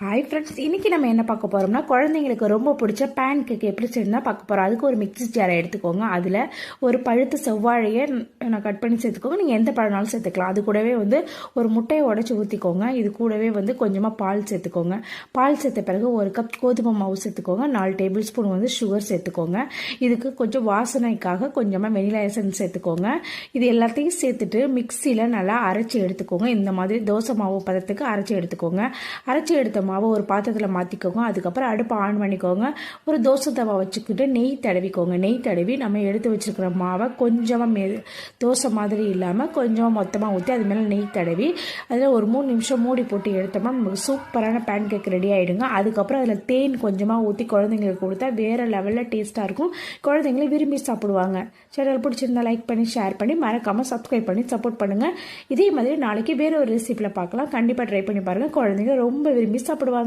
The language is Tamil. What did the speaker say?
ஹாய் ஃப்ரெண்ட்ஸ் இன்றைக்கி நம்ம என்ன பார்க்க போகிறோம்னா குழந்தைங்களுக்கு ரொம்ப பிடிச்ச பேன் கேக் எப்படி செய்யணும் பார்க்க போகிறோம் அதுக்கு ஒரு மிக்ஸி ஜாரை எடுத்துக்கோங்க. அதில் ஒரு பழுத்த செவ்வாழையை நான் கட் பண்ணி சேர்த்துக்கோங்க. நீங்கள் எந்த பழனாலும் சேர்த்துக்கலாம். அது கூடவே வந்து ஒரு முட்டையை உடச்சி ஊற்றிக்கோங்க இது கூடவே வந்து கொஞ்சமாக பால் சேர்த்துக்கோங்க. பால் சேர்த்த பிறகு ஒரு கப் கோதுமை மாவு சேர்த்துக்கோங்க. நாலு டேபிள் ஸ்பூன் வந்து சுகர் சேர்த்துக்கோங்க. இதுக்கு கொஞ்சம் வாசனைக்காக கொஞ்சமாக வெனிலா எசன் சேர்த்துக்கோங்க. இது எல்லாத்தையும் சேர்த்துட்டு மிக்சியில் நல்லா அரைச்சி எடுத்துக்கோங்க. இந்த மாதிரி தோசை மாவு பதத்துக்கு அரைச்சி எடுத்துக்கோங்க. அரைச்சி எடுத்த மாவை ஒரு பாத்திரத்தில் மாற்றிக்கோங்க அதுக்கப்புறம் அடுப்பை ஆன் பண்ணிக்கோங்க. ஒரு தோசை தவா வச்சுக்கிட்டு நெய் தடவிக்கோங்க. நெய் தடவி நம்ம எடுத்து வச்சுருக்கிற மாவை கொஞ்சமாக மே தோசை மாதிரி இல்லாமல் கொஞ்சமாக மொத்தமாக ஊற்றி அது மேலே நெய் தடவி அதில் ஒரு மூணு நிமிஷம் மூடி போட்டு எடுத்தோம்னா நமக்கு சூப்பரான பேன் கேக் ரெடி ஆகிடுங்க அதுக்கப்புறம் அதில் தேன் கொஞ்சமாக ஊற்றி குழந்தைங்களுக்கு கொடுத்தா வேறு லெவலில் டேஸ்ட்டாக இருக்கும். குழந்தைங்களே விரும்பி சாப்பிடுவாங்க. சேனல் பிடிச்சிருந்தா லைக் பண்ணி ஷேர் பண்ணி மறக்காமல் சப்ஸ்கிரைப் பண்ணி சப்போர்ட் பண்ணுங்கள் இதே மாதிரி நாளைக்கு வேறு ஒரு ரெசிப்பியில் பார்க்கலாம். கண்டிப்பாக ட்ரை பண்ணி பாருங்கள் குழந்தைங்க ரொம்ப விரும்பி சாப்பிடுவாங்க. aprobado